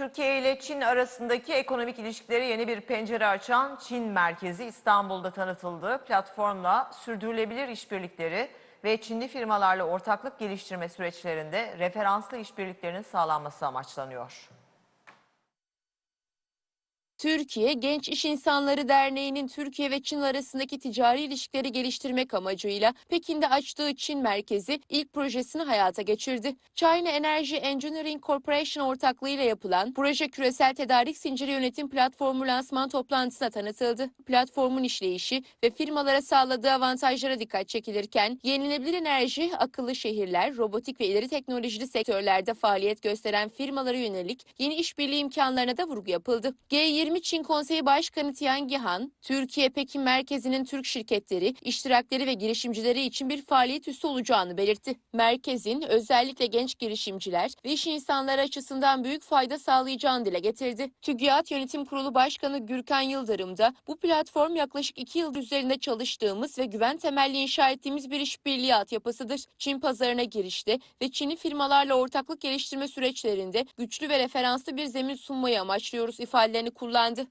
Türkiye ile Çin arasındaki ekonomik ilişkileri yeni bir pencere açan Çin merkezi İstanbul'da tanıtıldı. Platformla sürdürülebilir işbirlikleri ve Çinli firmalarla ortaklık geliştirme süreçlerinde referanslı işbirliklerinin sağlanması amaçlanıyor. Türkiye Genç İş İnsanları Derneği'nin Türkiye ve Çin arasındaki ticari ilişkileri geliştirmek amacıyla Pekin'de açtığı Çin merkezi ilk projesini hayata geçirdi. China Energy Engineering Corporation ortaklığıyla yapılan proje küresel tedarik zinciri yönetim platformu lansman toplantısına tanıtıldı. Platformun işleyişi ve firmalara sağladığı avantajlara dikkat çekilirken yenilenebilir enerji, akıllı şehirler, robotik ve ileri teknolojili sektörlerde faaliyet gösteren firmalara yönelik yeni işbirliği imkanlarına da vurgu yapıldı. G20 Çin Konseyi Başkanı Tian Gihan, Türkiye Pekin merkezinin Türk şirketleri, iştirakleri ve girişimcileri için bir faaliyet üssü olacağını belirtti. Merkezin özellikle genç girişimciler ve iş insanları açısından büyük fayda sağlayacağını dile getirdi. TÜGİAD Yönetim Kurulu Başkanı Gürkan Yıldırım da bu platform yaklaşık iki yıl üzerinde çalıştığımız ve güven temelli inşa ettiğimiz bir işbirliği altyapısıdır. Çin pazarına girişte ve Çinli firmalarla ortaklık geliştirme süreçlerinde güçlü ve referanslı bir zemin sunmayı amaçlıyoruz ifadelerini kullandı. band